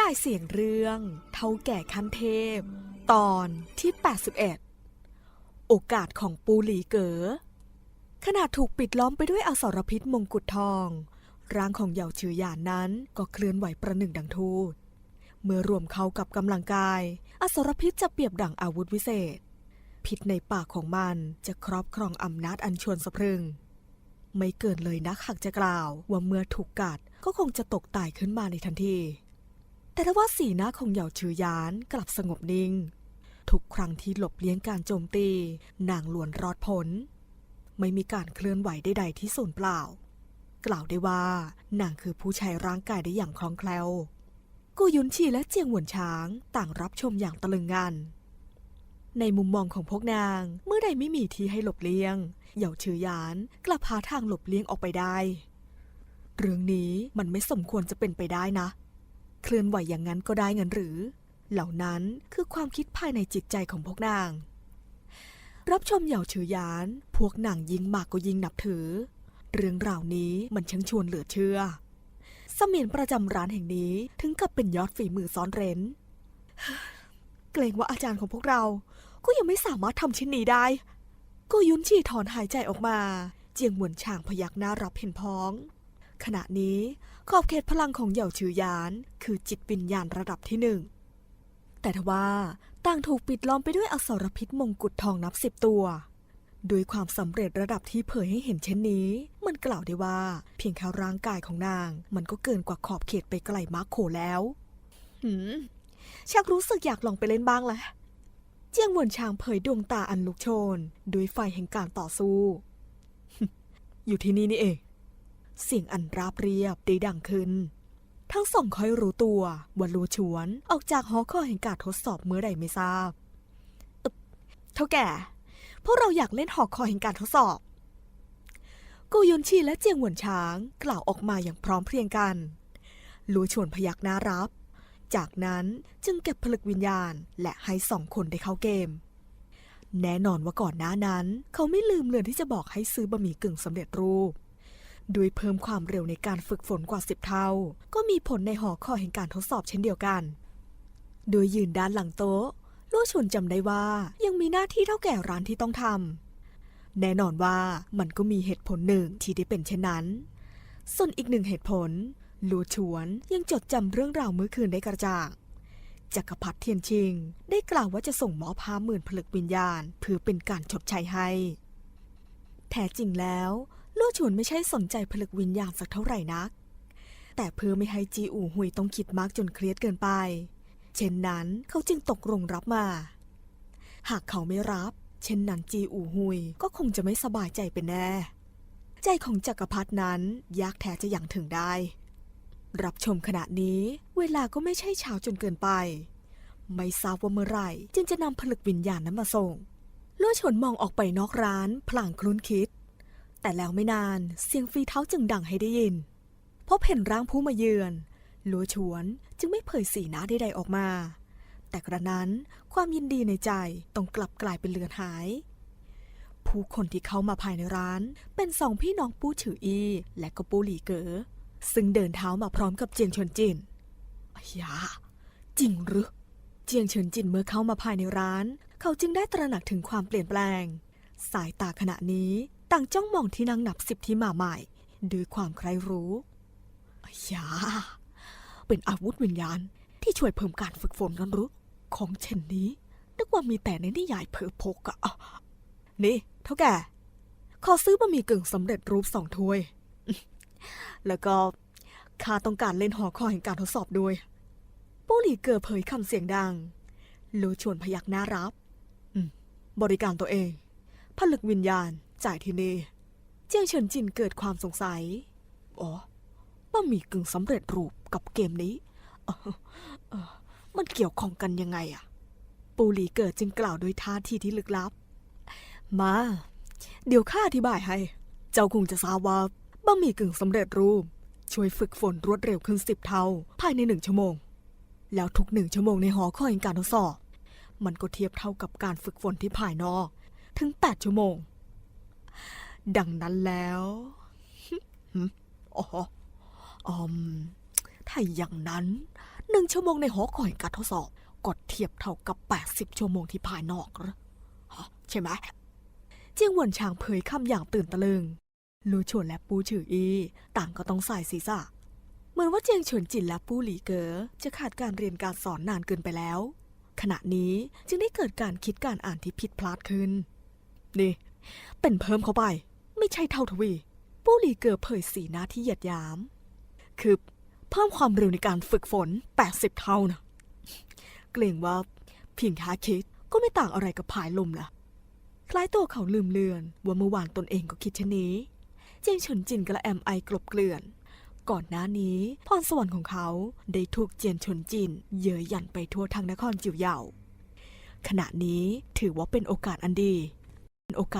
ยายเสียงเรื่องเท่าแก่ขั้นเทพ ตอนที่ 81 โอกาสของปูหลีเก๋อขณะถูกปิดล้อมไปด้วยอสรพิษมงกุฎทอง ร่างของเหยาชือหยานนั้นก็เคลื่อนไหวประหนึ่งดังทูต เมื่อรวมเข้ากับกำลังกาย อสรพิษจะเปรียบดั่งอาวุธวิเศษ พิษในปากของมันจะครอบครองอำนาจอันชวนสะพรึง ไม่เกินเลยนักหากจะกล่าวว่าเมื่อถูกกัดก็คงจะตกตายขึ้นมาในทันที แต่ว่าสีหน้าของเหยาชือยานกลับสงบนิ่ง ทุกครั้งที่หลบเลี้ยงการโจมตี นางล้วนรอดพ้น ไม่มีการเคลื่อนไหวใดๆที่สูญเปล่า กล่าวได้ว่านางคือผู้ใช้ร่างกายได้อย่างคล่องแคล่วกูยุนชีและเจียงหวนช้างต่างรับชมอย่างตะลึงงันในมุมมองของพวกนางเมื่อใดไม่มีที่ให้หลบเลี่ยง เหยาชือยานกลับหาทางหลบเลี่ยงออกไปได้ เรื่องนี้มันไม่สมควรจะเป็นไปได้นะ เคลื่อนไหวอย่างนั้นก็ได้เงินหรือ เหล่านั้นคือความคิดภายในจิตใจของพวกนาง รับชมเหย่าชือยาน พวกนางยิ่งมากก็ยิ่งนับถือ เรื่องราวนี้มันช่างชวนเหลือเชื่อสมียนประจำร้านแห่งนี้ถึงกับเป็นยอดฝีมือซ้อนเร้น เกรงว่าอาจารย์ของพวกเรา ก็ยังไม่สามารถทำชิ้นนี้ได้ ก็ยุนฉี่ถอนหายใจออกมา เจียงหมวนช่างพยักหน้ารับเห็นพ้อง ขณะนี้ขอบเขตพลังของเหย่าชือยาน คือจิตวิญญาณระดับที่หนึ่ง แต่ทว่าต่างถูกปิดล้อมไปด้วยอสรพิษมงกุฎทองนับสิบตัวโดยความสำเร็จระดับที่เผยให้เห็นเช่นนี้ มันกล่าวได้ว่า เพียงแค่ร่างกายของนาง มันก็เกินกว่าขอบเขตไปไกลมาร์โคแล้ว หืม ชักรู้สึกอยากลองไปเล่นบ้างแหละ เจียงหวนชางเผยดวงตาอันลุกโชน ด้วยไฟแห่งการต่อสู้ อยู่ที่นี่นี่เอง เสียงอันราบเรียบได้ดังขึ้น ทั้งสองคอยรู้ตัวว่าลูชวนออกจากหอคอยแห่งการทดสอบเมื่อใดไม่ทราบเท่าแก่ พวกเราอยากเล่นหอคอยแห่งการทดสอบโกยุนชีและเจียงหวนช้างกล่าวออกมาอย่างพร้อมเพรียงกันลูชวนพยักหน้ารับ จากนั้นจึงเก็บผลึกวิญญาณ และให้สองคนได้เข้าเกม แน่นอนว่าก่อนหน้านั้น เขาไม่ลืมเลือนที่จะบอกให้ซื้อบะหมี่กึ่งสำเร็จรูป โดยเพิ่มความเร็วในการฝึกฝนกว่าสิบเท่า ก็มีผลในหอคอยแห่งการทดสอบเช่นเดียวกัน โดยยืนด้านหลังโต๊ะลู่ชวนจำได้ว่ายังมีหน้าที่เท่าแก่ร้านที่ต้องทำแน่นอนว่ามันก็มีเหตุผลหนึ่งที่ได้เป็นเช่นนั้น ส่วนอีกหนึ่งเหตุผลลู่ชวนยังจดจำเรื่องราวเมื่อคืนได้กระจ่างจักรพรรดิเทียนชิง ได้กล่าวว่าจะส่งหมอพาหมื่นผลึกวิญญาณเพื่อเป็นการชดใช้ให้ แท้จริงแล้ว ลู่ชวนไม่ใช่สนใจผลึกวิญญาณสักเท่าไหร่นัก แต่เพื่อไม่ให้จีอู่หุยต้องคิดมากจนเครียดเกินไป เช่นนั้นเขาจึงตกลงรับมา หากเขาไม่รับ เช่นนั้นจีอู่หุยก็คงจะไม่สบายใจเป็นแน่ ใจของจักรพรรดินั้นยากแท้จะอยังถึงได้ รับชมขณะนี้เวลาก็ไม่ใช่เช้าจนเกินไป ไม่ทราบว่าเมื่อไหร่ จึงจะนำผลึกวิญญาณนั้นมาส่งลู่ชนมองออกไปนอกร้านพลางคลุ้นคิด แต่แล้วไม่นานเสียงฝีเท้าจึงดังให้ได้ยิน พบเห็นร่างผู้มาเยือนลัวฉวนจึงไม่เผยสีหน้าใดๆออกมา แต่กระนั้นความยินดีในใจต้องกลับกลายเป็นเลือนหาย ผู้คนที่เข้ามาภายในร้าน เป็นสองพี่น้องปู้ฉืออีและก็ปู้หลีเก๋อซึ่งเดินเท้ามาพร้อมกับเจียงเฉินจินอ้ยาจริงหรือเจียงเฉินจินเมื่อเข้ามาภายในร้าน เขาจึงได้ตระหนักถึงความเปลี่ยนแปลง สายตาขณะนี้ ต่างจ้องมองที่นางนับสิบที่มาใหม่ด้วยความใคร่รู้อยาเป็นอาวุธวิญญาณที่ช่วยเพิ่มการฝึกฝนกันรือของเช่นนี้นึกว่ามีแต่ในนิยายเพอพกอะนี่ เท่าแก่ขอซื้อบะหมี่กึ่งสำเร็จรูปสองถ้วย แล้วก็ข้าต้องการเล่นหอคอยแห่งการทดสอบด้วยปู้หลีเกอเผยคำเสียงดังลูชวนพยักหน้ารับ บริการตัวเอง ผลึกวิญญาณ จ่ายที่นี่ เจียงเฉินจินเกิดความสงสัย อ๋อบะหมี่กึ่งสำเร็จรูปกับเกมนี้เออเออมันเกี่ยวข้องกันยังไงอะปูหลีเกิดจึงกล่าวด้วยท่าทีที่ลึกลับ มา เดี๋ยวข้าอธิบายให้ เจ้าคงจะทราบว่าบะหมี่กึ่งสำเร็จรูป ช่วยฝึกฝนรวดเร็วขึ้นสิบเท่า ภายในหนึ่งชั่วโมง แล้วทุกหนึ่งชั่วโมงในหอคอยการทดสอบ มันก็เทียบเท่ากับการฝึกฝนที่ภายนอก ถึงแปดชั่วโมง ดังนั้นแล้วอ๋ออมถ้าอย่างนั้นหนึ่งชั่วโมงในหอคอยการทดสอบกดเทียบเท่ากับ 80 ชั่วโมงที่ภายนอกหรอใช่ไหม เจียงหวนชางเผยคำอย่างตื่นตะลึง ลูชวนและปูฉืออี ต่างก็ต้องใสายศีรษะ เหมือนว่าเจียงเฉินจินและปูหลีเก๋อจะขาดการเรียนการสอนนานเกินไปแล้ว ขณะนี้จึงได้เกิดการคิดการอ่านที่ผิดพลาดขึ้น นี่ เป็นเพิ่มเข้าไป ไม่ใช่เท่าทวีปูหลีเกอเผยสีหน้าที่เหยียดหยาม คือเพิ่มความเร็วในการฝึกฝน 80 เท่านะ เกรงว่าเพียงแค่คิดก็ไม่ต่างอะไรกับผายลมละคล้ายตัวเขาลืมเลือน ว่าเมื่อวานตนเองก็คิดเช่นนี้ เจียงฉนจินกระแอมไอกลบเกลื่อน ก่อนหน้านี้พรสวรรค์ของเขาได้ถูกเจียนฉนจิน เย้ยหยันไปทั่วทางนครจิวเหย่าขณะนี้ถือว่าเป็นโอกาสอันดี เป็นโอกาส